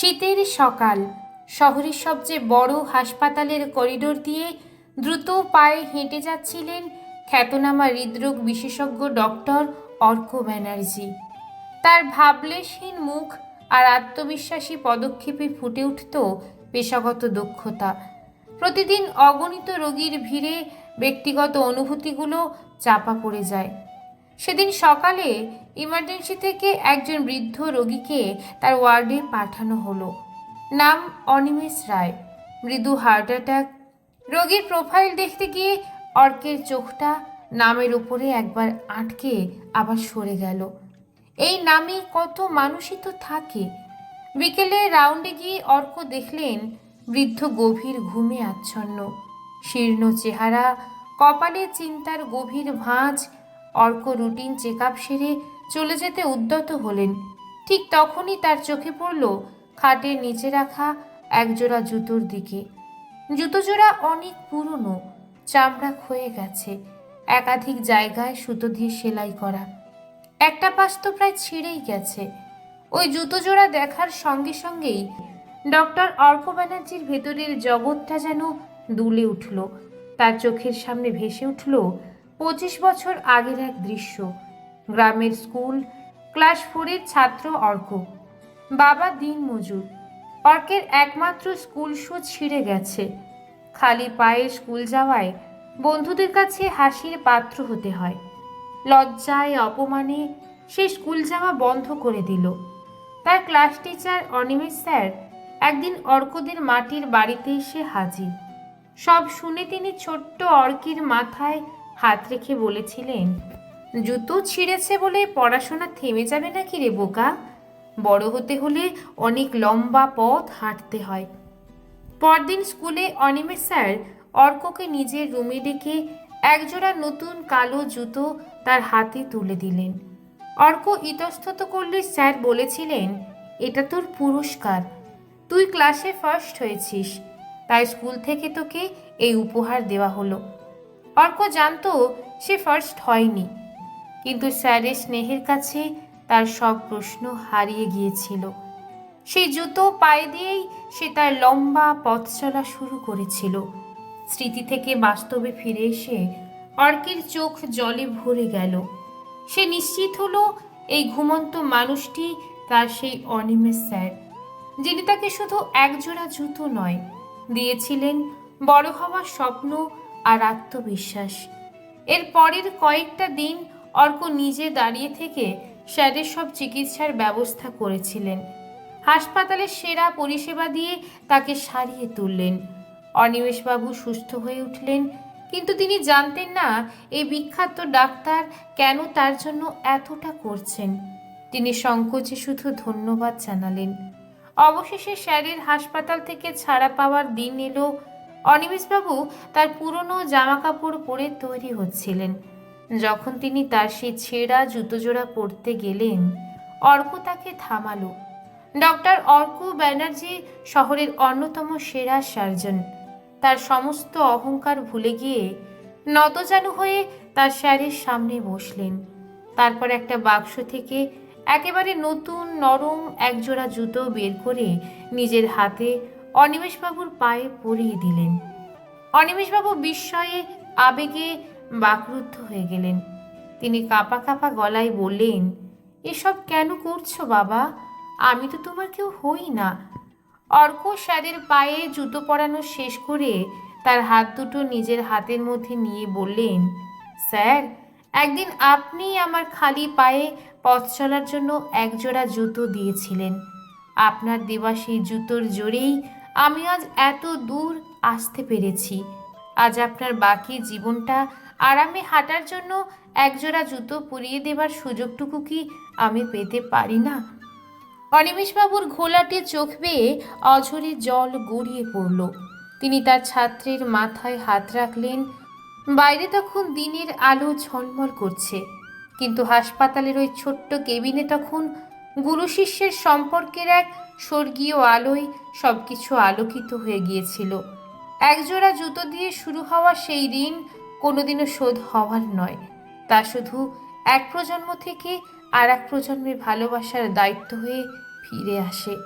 শীতের সকাল। শহরের সবচেয়ে বড় হাসপাতালের করিডোর দিয়ে দ্রুত পায়ে হেঁটে যাচ্ছিলেন খ্যাতনামা হৃদরোগ বিশেষজ্ঞ ডক্টর অর্ক ব্যানার্জি। তার ভাবলেশহীন মুখ আর আত্মবিশ্বাসী পদক্ষেপে ফুটে উঠত পেশাগত দক্ষতা। প্রতিদিন অগণিত রোগীর ভিড়ে ব্যক্তিগত অনুভূতিগুলো চাপা পড়ে যায়। সেদিন সকালে ইমার্জেন্সি থেকে একজন বৃদ্ধ রোগীকে তার ওয়ার্ডে পাঠানো হলো। নাম অনিমেষ রায়। মৃদু হার্ট অ্যাটাক রোগীর প্রোফাইল দেখতে গিয়ে অর্কের চোখটা নামের উপরে একবার আটকে আবার সরে গেল। এই নামে কত মানুষই তো থাকে। বিকেলে রাউন্ডে গিয়ে অর্ক দেখলেন বৃদ্ধ গভীর ঘুমে আচ্ছন্ন। শীর্ণ চেহারা, কপালে চিন্তার গভীর ভাঁজ অর্ক রুটিন চেক আপ সেরে চলে যেতে উদ্যত হলেন। ঠিক তখনই তার চোখে পড়ল খাটের নিচে রাখা একজোড়া জুতোর দিকে। জুতো জোড়া অনেক পুরনো চামড়া ক্ষয়ে গেছে, একাধিক জায়গায় সুতো দিয়ে সেলাই করা। একটা পাশ তো প্রায় ছিঁড়েই গেছে। ওই জুতো জোড়া দেখার সঙ্গে সঙ্গেই ডক্টর অর্ক ব্যানার্জির ভেতরের জগৎটা যেন দুলে উঠল। তার চোখের সামনে ভেসে উঠল পঁচিশ বছর আগের এক দৃশ্য। গ্রামের স্কুল, ক্লাস ফোরের ছাত্র অর্ক। বাবা দিন মজুর। অর্কের একমাত্র স্কুল শু ছিঁড়ে গেছে। খালি পায়ে স্কুল যাওয়ায় বন্ধুদের কাছে হাসির পাত্র হতে হয়। লজ্জায়, অপমানে সে স্কুল যাওয়া বন্ধ করে দিল। তার ক্লাস টিচার অনিমেষ স্যার একদিন অর্কদের মাটির বাড়িতে এসে হাজির। সব শুনে তিনি ছোট্ট অর্কির মাথায় হাত রেখে বলেছিলেন, জুতো ছিঁড়েছে বলে পড়াশোনা থেমে যাবে নাকি রে বোকা? বড় হতে হলে অনেক লম্বা পথ হাঁটতে হয়। পরদিন স্কুলে অনিমেষ স্যার অর্ককে নিজের রুমে ডেকে একজোড়া নতুন কালো জুতো তার হাতে তুলে দিলেন। অর্ক ইতস্তত করলে স্যার বলেছিলেন, এটা তোর পুরস্কার। তুই ক্লাসে ফার্স্ট হয়েছিস। তাই স্কুল থেকে তোকে এই উপহার দেওয়া হলো। অর্ক জানতো সে ফার্স্ট হয়নি। কিন্তু স্যারের স্নেহের কাছে তার সব প্রশ্ন হারিয়ে গিয়েছিল। সেই জুতো পায়ে দিয়েই সে তার লম্বা পথ চলা শুরু করেছিল। স্মৃতি থেকে বাস্তবে ফিরে এসে অর্কের চোখ জলে ভরে গেল। সে নিশ্চিত হলো এই ঘুমন্ত মানুষটি তার সেই অনিমেষ স্যার, যিনি তাকে শুধু একজোড়া জুতো নয়, দিয়েছিলেন বড় হওয়ার স্বপ্ন আর আত্মবিশ্বাস। এর পরের কয়েকটা দিন অর্ক নিজে দাঁড়িয়ে থেকে স্যারের সব চিকিৎসার ব্যবস্থা করেছিলেন। হাসপাতালের সেরা পরিষেবা দিয়ে তাকে সারিয়ে তুললেন। অনিমেষবাবু সুস্থ হয়ে উঠলেন, কিন্তু তিনি জানতেন না এই বিখ্যাত ডাক্তার কেন তার জন্য এতটা করছেন। তিনি সংকোচে শুধু ধন্যবাদ জানালেন। অবশেষে স্যারের হাসপাতাল থেকে ছাড়া পাওয়ার দিন এলো অনিমেষবাবু তার পুরনো জামা কাপড় পরে তৈরি হচ্ছিলেন। যখন তিনি তার সেই ছেঁড়া জুতো জোড়া পরতে গেলেন, অর্ক তাকে থামালো। ডক্টর অর্ক ব্যানার্জি শহরের অন্যতম সেরা সার্জন। তার সমস্ত অহংকার ভুলে গিয়ে নতজানু হয়ে তার স্যারের সামনে বসলেন। তারপর একটা বাক্স থেকে একেবারে নতুন নরম একজোড়া জুতো বের করে নিজের হাতে অনিমেষবাবুর পায়ে পরিয়ে দিলেন। অনিমেষবাবু বিস্ময়ে আবেগে বাকরুদ্ধ হয়ে গেলেন। তিনি কাঁপা কাঁপা গলায় বললেন, এসব কেন করছ বাবা? আমি তো তোমার কেউ হই না। অর্ক স্যারের পায়ে জুতো পরানো শেষ করে তার হাত দুটো নিজের হাতের মধ্যে নিয়ে বললেন, স্যার, একদিন আপনি আমার খালি পায়ে পথ চলার জন্য একজোড়া জুতো দিয়েছিলেন। আপনার দেওয়া সেই জুতোর জোরেই আমি আজ এত দূর আসতে পেরেছি। আজ আপনার বাকি জীবনটা আরামে হাঁটার জন্য একজোড়া জুতো পরিয়ে দেবার সুযোগটুকু কি আমি পেতে পারি না? অনিমেষবাবুর ঘোলাটে চোখ বেয়ে অঝরে জল গড়িয়ে পড়ল। তিনি তার ছাত্রের মাথায় হাত রাখলেন। বাইরে তখন দিনের আলো ঝলমল করছে। কিন্তু হাসপাতালের ওই ছোট্ট কেবিনে তখন গুরু শিষ্যের সম্পর্কের এক স্বর্গীয় আলোয় সব কিছু আলোকিত হয়ে গিয়েছিল। একজোড়া জুতো দিয়ে শুরু হওয়া সেই ঋণ কোনোদিনও শোধ হওয়ার নয়। তা শুধু এক প্রজন্ম থেকে আর এক প্রজন্মের ভালোবাসার দায়িত্ব হয়ে ফিরে আসে।